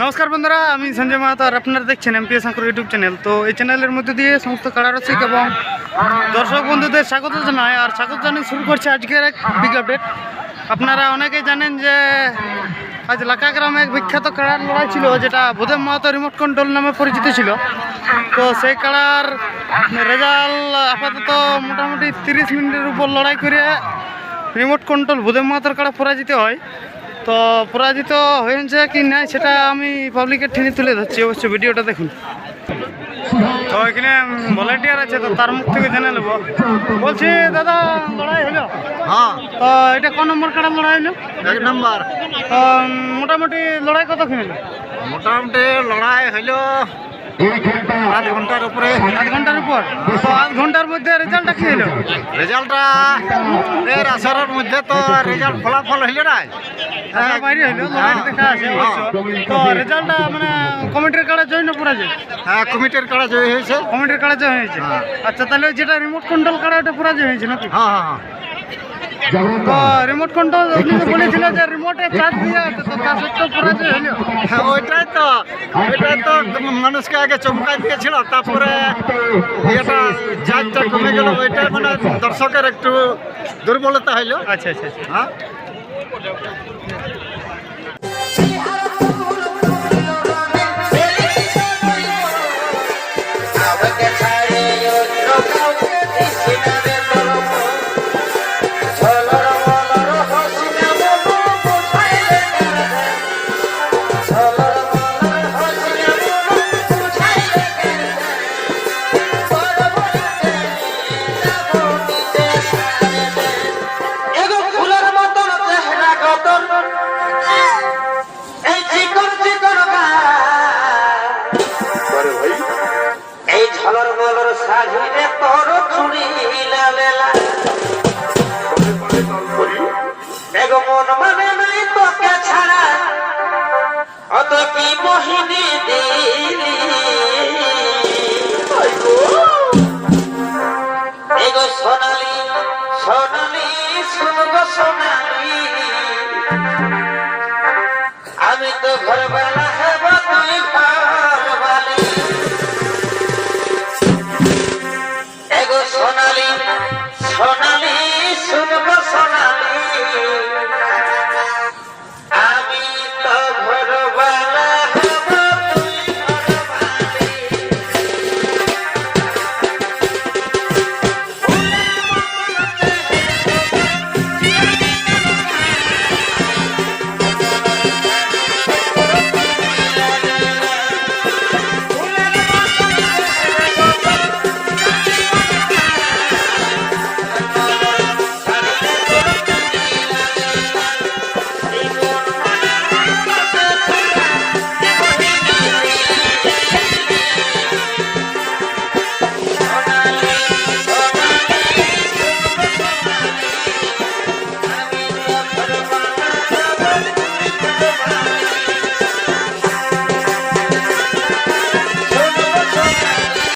নমস্কার বন্ধুরা আমি সঞ্জয় মাহাতো আর আপনারা দেখছেন এমপিএস আঙ্কুর ইউটিউব চ্যানেল তো এই চ্যানেলের মধ্যে দিয়ে সমস্ত কারারসিক এবং দর্শক বন্ধুদের স্বাগত জানাই, আর স্বাগত জানিয়ে শুরু করছে আজকের এক বিগ আপডেট আপনারা অনেকেই জানেন যে আজ লাকা গ্রামে এক বিখ্যাত কাড়ার লড়াই ছিল, যেটা বোধেম মাহাতো রিমোট কন্ট্রোল নামে পরিচিত ছিল। তো সেই কাড়ার রেজাল্ট আপাতত মোটামুটি তিরিশ মিনিটের উপর লড়াই করে রিমোট কন্ট্রোল বোধেম মাহাতোর কাড়া পরাজিত হয়। তো পরাজিত হয়েছে কি নাই, সেটা আমি পাবলিকের ঠেনে তুলে ধরছি। অবশ্যই ভিডিওটা দেখুন। তো এখানে ভলেন্টিয়ার আছে তো তার মুখ থেকে জেনে নেব। বলছি দাদা লড়াই হলো হ্যাঁ। তো এটা কোন নম্বর কাটা লড়াই হলো? এক নম্বর। মোটামুটি লড়াই কত খেলো মোটামুটি লড়াই হইল আধ ঘণ্টার উপরে। আধ ঘণ্টার উপর? তো আধ ঘণ্টার মধ্যে রেজাল্টটা কি হলো? রেজাল্টটা এর আসরের মধ্যে তো রেজাল্ট ফলাফল হইল না। আচ্ছা, বাইরে দেখা আছে তো রেজাল্টটা মানে কমিটির কাড়ে পুরা যায় হ্যাঁ কমিটির কাড়া জয়ী হয়েছে। কমিটির কাড়ে জয়েন হয়েছে। হ্যাঁ। আচ্ছা তাহলে যেটা রিমোট কন্ট্রোল কাড়ে ওটা পুরা জয় হয়েছে নাকি? হ্যাঁ হ্যাঁ। তো রিমোট কন্ট্রোল আপনি তো বলেছিল যে রিমোটে চার্জ দিয়ে আছে তো তা সত্ত্বেও পরাজয় হলো। হ্যাঁ ওইটাই তো ওইটাই তো মানুষকে আগে চমকাই দিয়েছিল তারপরে এটা চার্জটা কমে গেল ওইটাই মানে দর্শকের একটু দুর্বলতা হইল। আচ্ছা আচ্ছা আচ্ছা। হ্যাঁ? সাজিরে তোর চুড়ি বেলা মন মানে নাই তোকে ছাড়া। অত কি মোহিনী দিলি? এগো সোনালি সোনালি, শুনব সোনালি। আমি তো ঘরবেলা হেব তুই ঘরবালি